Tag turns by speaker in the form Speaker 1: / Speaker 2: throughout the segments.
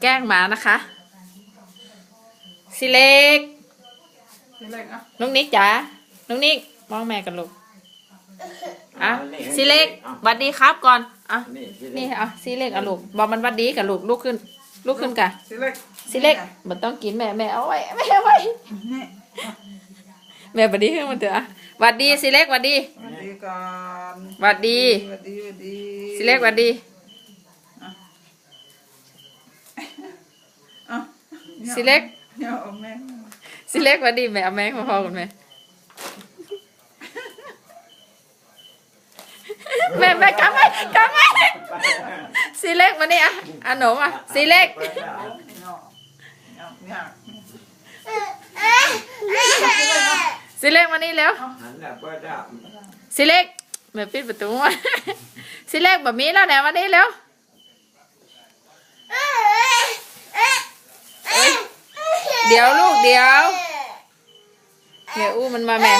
Speaker 1: แกล้งหมานะคะสิเล็ก
Speaker 2: สิเล็กอะ
Speaker 1: น้องนิกจ๋าน้องนิกมองแม่กันลูกอะสิเล็กหวัดดีครับก่อนอะ
Speaker 3: นี่ที่
Speaker 1: นี่อะสิเล็กอะลูกบอกมันหวัดดีกับลูกลุกขึ้นลุกขึ้นกะ
Speaker 2: สิเล็ก
Speaker 1: สิเล็กมันต้องกินแม่แม่เอาไว้แม่เอาไว้
Speaker 2: นี่
Speaker 1: แม่หวัดดีขึ้นมาเถอะอะหวัดดีสิเล็กหวัดดี
Speaker 2: สวัสดีก่อน
Speaker 1: หวัดดี
Speaker 2: สวัสดีสวัสดี
Speaker 1: สิเล็กหวัดดี
Speaker 2: อะ
Speaker 1: สิเล็ก
Speaker 2: เนี่ยเอาแม่
Speaker 1: สิเล็กวัดดีแม่เอาแมงมาพอกันแม่แม่แม่กลับไปกลับไปสิเล็กมานี่อะอะหนูอะสิเล็ก
Speaker 2: เนาะเอาเนี่ย
Speaker 1: สิเล็กมานี่แล้วสิเล็กแม่ปิดประตูมาสิเล็กแบบนี้แล้วแหนมานี่แล้วเอ้ย เดี๋ยวลูกเดี๋ยวแม่อู้มันมาแม่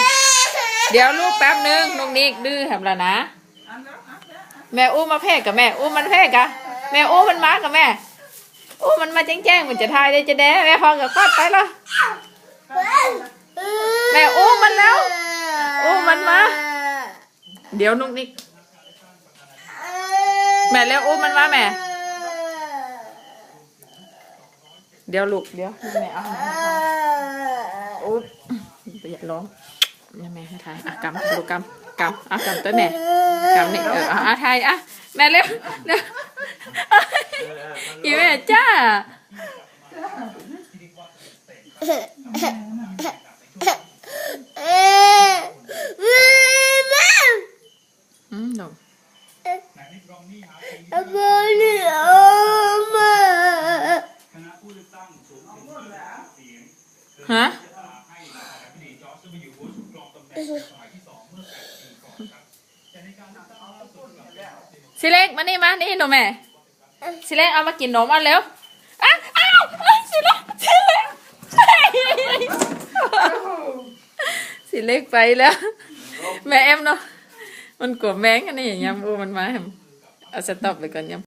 Speaker 1: เดี๋ยวลูกแป๊บนึงลูกนิกดื้อแหมละนะ
Speaker 2: อันแล้วอันแล้ว
Speaker 1: แม่อู้มาแพรกกับแม่ อู้มันแพรกะแม่อู้มันมากับแม่ อู้มันมาแจ้งแจ้งๆมันจะทายได้จะแด้แม่พอกับฟัดไปแล้วแม่อู้มันแล้ว อู้มันมา เดี๋ยวนุกนิก แม่แล้วอู้มันมาแม่ เดี๋ยวลูกเดี๋ยวแม่เอาให้อู้อย่าร้องอย่าแม่ให้ทายอะกำลูกกำกำอะกำตัวแม่กำนี่เอออะอะทายอะแม่เร็วเร็วอีแม่จ้าอืมหนู ฮะสิเล็กมานี่มานี่หนูแม่สิเล็กเอามากินนมเอะเร็วอ้าวอ้าวอ้าวสิเล็กสิเล็กสิเล็กไปแล้ว แม่เอ็มเนาะมันกลัวแมงอันนี้ยำอูมันมาเอาสต็อปไปก่อนยำ